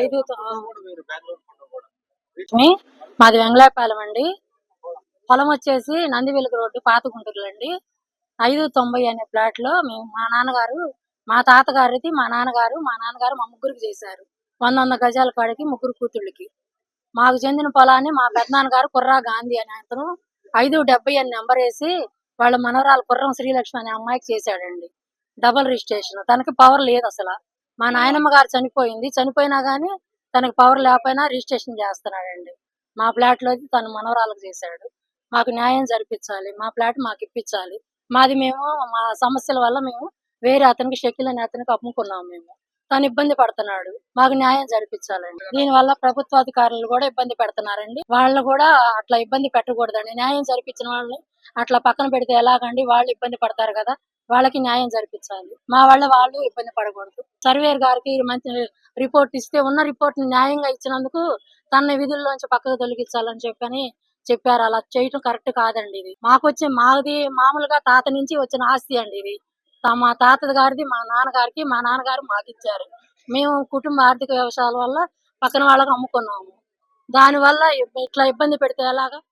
ఐదు మాది వెంగళాపాలెం అండి. పొలం వచ్చేసి నందివెలుగు రోడ్డు పాత గుంటూరులో అండి. ఐదు తొంభై అనే ప్లాట్లో మేము మా నాన్నగారు మా తాతగారిది మా నాన్నగారు మా నాన్నగారు మా ముగ్గురికి చేశారు. వంద వంద గజాల కాడికి ముగ్గురు కూతుళ్ళకి. మాకు చెందిన పొలాన్ని మా పెద్దనాన్నగారు కుర్రా గాంధీ అనే అతను ఐదు డెబ్బై అని నెంబర్ వేసి వాళ్ళ మనవరాలు కుర్రం శ్రీలక్ష్మి అనే అమ్మాయికి చేశాడండి. డబుల్ రిజిస్ట్రేషన్ తనకి పవర్ లేదు అసలు. మా నాయనమ్మ గారు చనిపోయింది. చనిపోయినా గానీ తనకి పవర్ లేకపోయినా రిజిస్ట్రేషన్ చేస్తున్నాడండి. మా ఫ్లాట్లో తన మనవరాలకు చేశాడు. మాకు న్యాయం జరిపించాలి. మా ఫ్లాట్ మాకు ఇప్పించాలి. మాది మేము మా సమస్యల వల్ల మేము వేరే అతనికి షకిల్ అనే అతనికి అమ్ముకున్నాం మేము. తను ఇబ్బంది పడుతున్నాడు. మాకు న్యాయం జరిపించాలండి. దీని వల్ల ప్రభుత్వ అధికారులు కూడా ఇబ్బంది పెడుతున్నారండి. వాళ్ళు కూడా అట్లా ఇబ్బంది పెట్టకూడదండి. న్యాయం జరిపించిన వాళ్ళని అట్లా పక్కన పెడితే ఎలాగండి? వాళ్ళు ఇబ్బంది పడతారు కదా. వాళ్ళకి న్యాయం జరిపించాలి. మా వాళ్ళ వాళ్ళు ఇబ్బంది పడకూడదు. సర్వేర్ గారికి మంచి రిపోర్ట్ ఇస్తే ఉన్న రిపోర్ట్ న్యాయంగా ఇచ్చినందుకు తన విధుల్లోంచి పక్కకు తొలగించాలని చెప్పని చెప్పారు. అలా చేయటం కరెక్ట్ కాదండి ఇది. మాకు వచ్చే మాది మామూలుగా తాత నుంచి వచ్చిన ఆస్తి అండి ఇది. మా తాత గారిది మా నాన్నగారికి మా నాన్నగారు మాకు ఇచ్చారు. మేము కుటుంబ ఆర్థిక వ్యవసాయాల వల్ల పక్కన వాళ్ళకి అమ్ముకున్నాము. దాని వల్ల ఇట్లా ఇబ్బంది పెడితే ఎలాగా?